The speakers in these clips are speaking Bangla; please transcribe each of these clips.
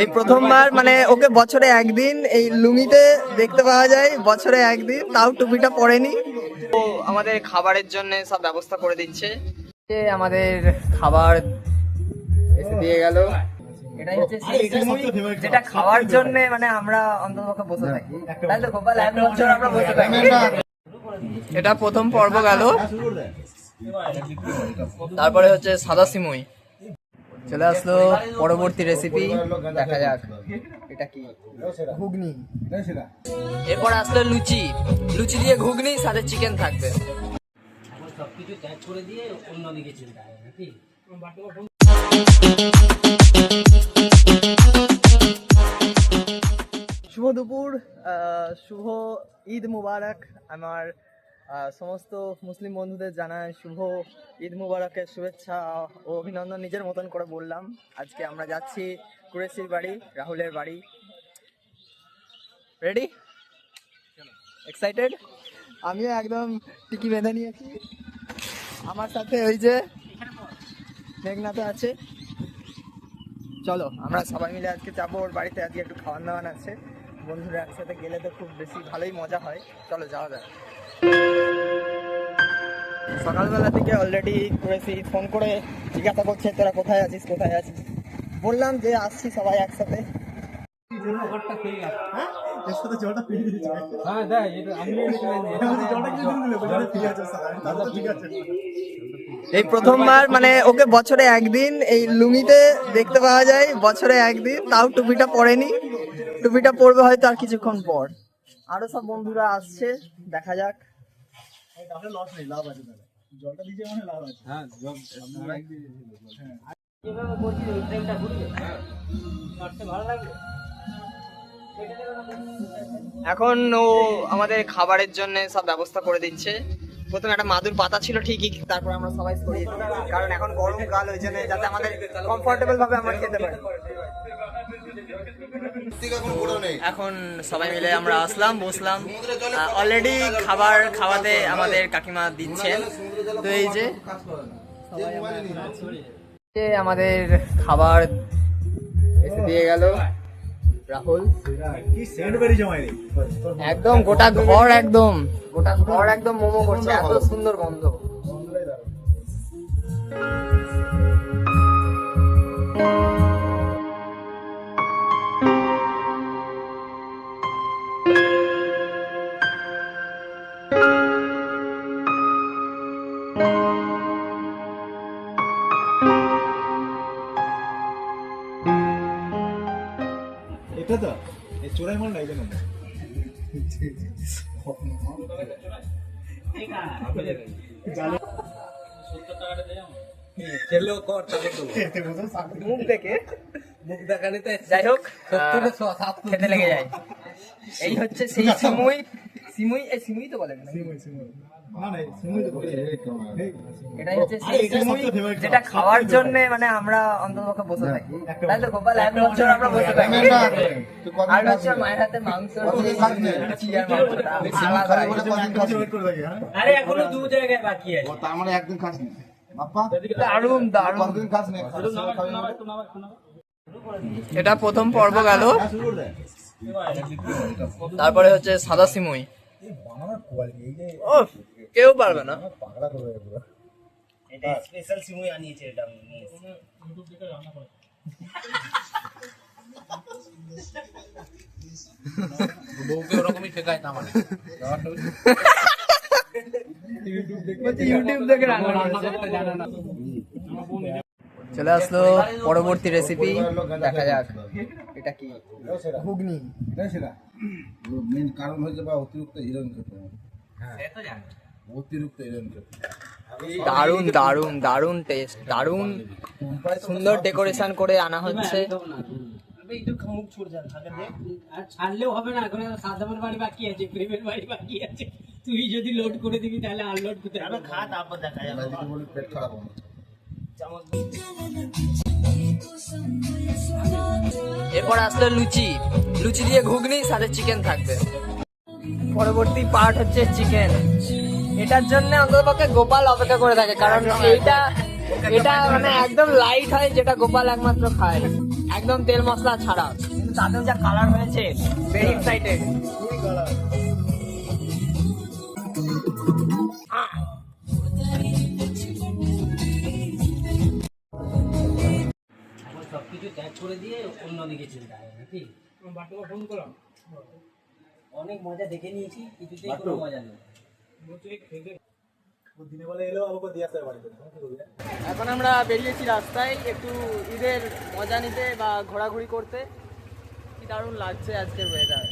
এই প্রথমবার মানে ওকে বছরে একদিন এই লুঙ্গিতে দেখতে পাওয়া যায় বছরে একদিন তাও টুপিটা পরেনি। ও আমাদের খাবারের জন্য সব ব্যবস্থা করে দিচ্ছে। যে আমাদের খাবার এসে দিয়ে গেল। এটাই হচ্ছে যেটা খাওয়ার জন্য মানে আমরা বসে থাকি। তাই তো গোপাল এক বছর আমরা বসে থাকি। এটা প্রথম পর্ব গেল। তারপরে হচ্ছে সাদা সিমুই। চলে আসলো, পরবর্তী রেসিপি দেখা যাক, এটা কি? ঘুগনি। এরপর আসলো লুচি। লুচি দিয়ে ঘুগনি, সাথে চিকেন থাকবে। শুভ দুপুর শুভ ঈদ মুবারক, আমার সমস্ত মুসলিম বন্ধুদের জানাই শুভ ঈদ মুবারকের শুভেচ্ছা ও অভিনন্দন নিজের মতন করে বললাম। আজকে আমরা যাচ্ছি কুরেশির বাড়ি, রাহুলের বাড়ি। রেডি এক্সাইটেড আমিও একদম টিকি বেঁধে নিয়েছি। আমার সাথে ওই যে মেঘনাথ আছে। চলো, আমরা সবাই মিলে আজকে যাব, ওর বাড়িতে আজকে একটু খাওয়ান দাওয়ান আছে। বন্ধুরা একসাথে গেলে তো খুব বেশি ভালোই মজা হয়। চলো, যাওয়া যাক। সকালবেলা থেকে অলরেডি করেছি ফোন করে জিজ্ঞাসা করছে তোরা কোথায় আছিস কোথায় আছিস? বললাম যে আসছি সবাই একসাথে। হ্যাঁ? আমি এই প্রথমবার মানে ওকে বছরে একদিন এই লুঙ্গিতে দেখতে পাওয়া যায় বছরে একদিন তাও টুপিটা পরেনি। টুপিটা পরবে হয়তো আর কিছুক্ষণ পর। আরও সব বন্ধুরা আসছে দেখা যাক। হ্যাঁ ভালো লাগবে? এখন ও আমাদের খাবারের জন্য সব ব্যবস্থা করে দিচ্ছে। প্রথমে একটা মাদুর পাতা ছিল ঠিকই তারপর আমরা সবাই সরিয়ে কারণ এখন গরমকাল ওই জন্য যাতে আমাদের কমফোর্টেবল ভাবে আমরা খেতে পারি। এখন সবাই মিলে আমরা আসলাম বসলাম। অলরেডি খাবার খাওয়াতে আমাদের কাকিমা দিচ্ছেন। তো এই যে আমাদের খাবার এসে দিয়ে গেল রাহুল। একদম গোটা ঘর একদম। গোটা ঘর একদম মোমো করছে এত সুন্দর গন্ধ। চোরাই মাল নাই কেন খেলেও কর মুখ দেখে। মুখ দেখানিতে যাই হোক সত্তরে সাত খেতে লেগে যায়। এই হচ্ছে সেই সিমুই সিমুই এই সিমুই তো বলে না না না সিমুই এটাই হচ্ছে সিমুই যেটা খাওয়ার জন্য মানে আমরা অন্ততপক্ষে বসে থাকি। তাই তো গোপাল এক বছর আমরা বসে থাকি। আর হচ্ছে মায়ের হাতে মাংস আর হ্যাঁ? আরে এখনও দু জায়গায় বাকি আছে। তার মানে একদিন খাস নি? বাপ্পা? দারুণ দারুণ। কতদিন খাস নি? এটা প্রথম পর্ব গেল। দেয় তারপরে হচ্ছে সাদা সিমুই। ও কেউ পারবে না। এটা স্পেশাল সিমুই আনিয়েছে এটা আমি নিয়ে এসেছি। বউকে ওরকমই শেখায় না মানে। ইউটিউব দেখে রান্না চলে আসলো পরবর্তী রেসিপি দেখা যাক। এটা কি? ঘুগনি। সেটা মেন কারণ হচ্ছে বা অতিরিক্ত হিরোইন খেতে হবে। অতিরিক্ত হিরোইন খেতে দারুণ দারুণ দারুণ টেস্ট দারুণ সুন্দর ডেকোরেশন করে আনা হচ্ছে। ছাড়লেও হবে না এখন সাদামের বাড়ি বাকি আছে প্রেমের বাড়ি বাকি আছে। তুই যদি লোড করে দিবি তাহলে আনলোড করতে হবে। খা তারপর দেখা যাবে। পেট খারাপ হবে। এরপর আসলো লুচি। লুচি দিয়ে ঘুগনি সাথে চিকেন থাকবে। পরবর্তী পার্ট হচ্ছে চিকেন এটার জন্য অন্ততপক্ষে গোপাল অপেক্ষা করে থাকে কারণ এইটা এটা মানে একদম। লাইট হয় যেটা গোপাল একমাত্র খায়। একদম তেল মশলা ছাড়া। কিন্তু তাতেও যা কালার হয়েছে ভেরি এক্সাইটেড করে দিয়ে অন্যদিকে চলে হয় নাকি? বাটুকে ফোন করলাম। অনেক মজা দেখে নিয়েছি কিছুতেই কোনো মজা নেই। এখন আমরা বেরিয়েছি রাস্তায় একটু ঈদের মজা নিতে বা ঘোরাঘুরি করতে। কি দারুণ লাগছে আজকের ওয়েদার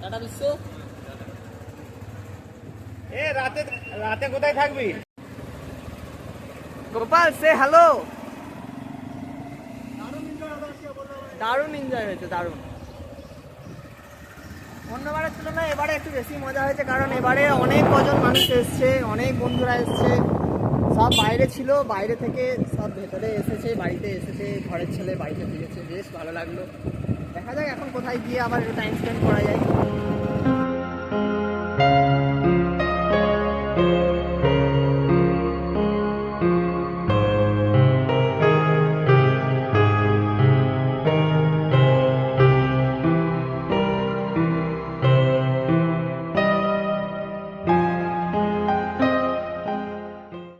টাটা বিশ্ব। এ রাতে রাতে কোথায় থাকবি? গোপাল সে হ্যালো দারুণ এনজয় হয়েছে দারুণ। অন্যবারের তুলনায় এবারে একটু বেশি মজা হয়েছে কারণ এবারে অনেক কজন মানুষ এসছে অনেক বন্ধুরা এসছে। সব বাইরে ছিল বাইরে থেকে সব ভেতরে এসেছে বাড়িতে এসেছে ঘরের ছেলে বাড়িতে ফিরেছে বেশ ভালো লাগল। দেখা যাক এখন কোথায় গিয়ে আবার একটু টাইম স্পেন্ড করা যায়।